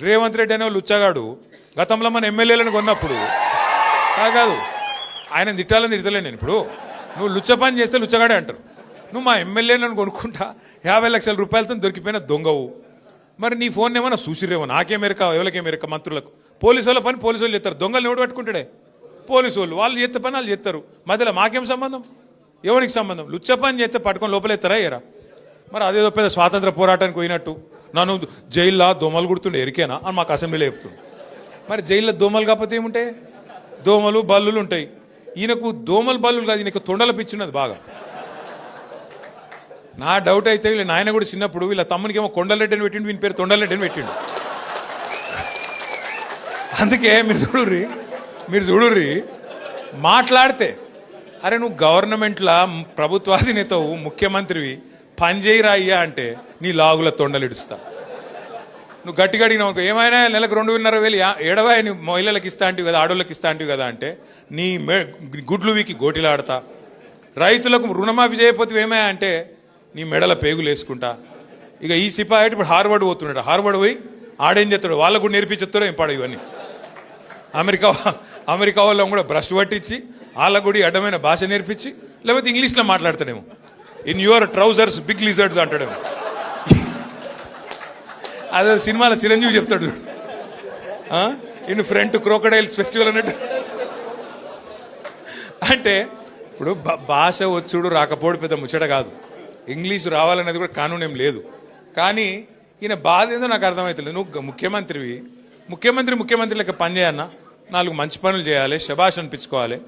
రేవంత్ రెడ్డి అనే లుచ్చగాడు గతంలో మన ఎమ్మెల్యేలను కొన్నప్పుడు. కాదు ఆయన తిట్టాలని తిడతలే నేను ఇప్పుడు. నువ్వు లుచ్చ పని చేస్తే లుచ్చగాడే అంటారు. నువ్వు మా ఎమ్మెల్యేలను కొనుక్కుంటా యాభై లక్షల రూపాయలతో దొరికిపోయిన దొంగవు. మరి నీ ఫోన్ ఏమన్నా చూసిరేమో నాకే మెరక ఎవరికే మంత్రులకు. పోలీసు వాళ్ళ పని పోలీసు వాళ్ళు చేస్తారు. దొంగలు ఎవడు పట్టుకుంటాడే? పోలీసు వాళ్ళు. వాళ్ళు చేస్తే పని వాళ్ళు చేస్తారు మధ్యలో మాకేం సంబంధం? ఎవరికి సంబంధం? లుచ్చ పని చేస్తే పట్టుకొని లోపలెత్తారా ఎరా మరి అదేదో పెద్ద స్వాతంత్ర పోరాటానికి పోయినట్టు. నన్ను జైల్లో దోమలు గుర్తుండే ఎరికేనా అని మాకు అసెంబ్లీలో చెప్తుండే. మరి జైల్లో దోమలు కాకపోతే ఏముంటాయి? దోమలు బల్లులు ఉంటాయి. ఈయనకు దోమలు బల్లులు కాదు ఈయనకు తొండల పిచ్చున్నది బాగా. నా డౌట్ అయితే వీళ్ళ నాయన కూడా చిన్నప్పుడు వీళ్ళ తమ్మునికి ఏమో కొండలెడ్డని పెట్టిండు వీని పేరు తొండలెడ్డని పెట్టిండు. అందుకే మీరు చూడుర్రి మీరు చూడుర్రి మాట్లాడితే అరే నువ్వు గవర్నమెంట్లా ప్రభుత్వాధినేతవు ముఖ్యమంత్రివి పనిచేయరా అయ్యా అంటే నీ లాగుల తొండలిడుస్తా. నువ్వు గట్టిగా అడిగినావు అనుకో, ఏమైనా నెలకు రెండున్నర వేలు ఏడవాయి నువ్వు నీ మహిళలకు ఇస్తా అంటివి కదా ఆడోళ్ళకి ఇస్తా అంటివి కదా అంటే నీ మె గుడ్లు వీకి గోటిలాడతా. రైతులకు రుణమాఫీ చేయకపోతే ఏమయ్యా అంటే నీ మెడల పేగులు వేసుకుంటా. ఇక ఈ సిపాయి ఇప్పుడు హార్వర్డ్ పోతున్నాడు. హార్వర్డ్ పోయి ఆడేం చేస్తాడు? వాళ్ళకు కూడా నేర్పించేస్తాడో ఏం పాడు ఇవన్నీ. అమెరికా అమెరికా వాళ్ళని కూడా బ్రష్ పట్టించి వాళ్ళకు కూడా ఈ అడ్డమైన భాష నేర్పించి లేకపోతే ఇంగ్లీష్లో మాట్లాడతాడేమో. In your trousers big lizards అంటాడేమో. అదే సినిమాలో చిరంజీవి చెప్తాడు. ఇన్ ఫ్రంట్ క్రోకడైల్స్ ఫెస్టివల్ అన్నట్టు. అంటే ఇప్పుడు భాష వచ్చుడు రాకపోడు పెద్ద ముచ్చట కాదు. ఇంగ్లీష్ రావాలనేది కూడా కానూనేం లేదు. కానీ ఈయన బాధ ఏందో నాకు అర్థమవుతుంది నువ్వు ముఖ్యమంత్రివి. ముఖ్యమంత్రి ముఖ్యమంత్రి లెక్క పని చేయన్నా నాలుగు మంచి పనులు చేయాలి శబాష్ అనిపించుకోవాలి.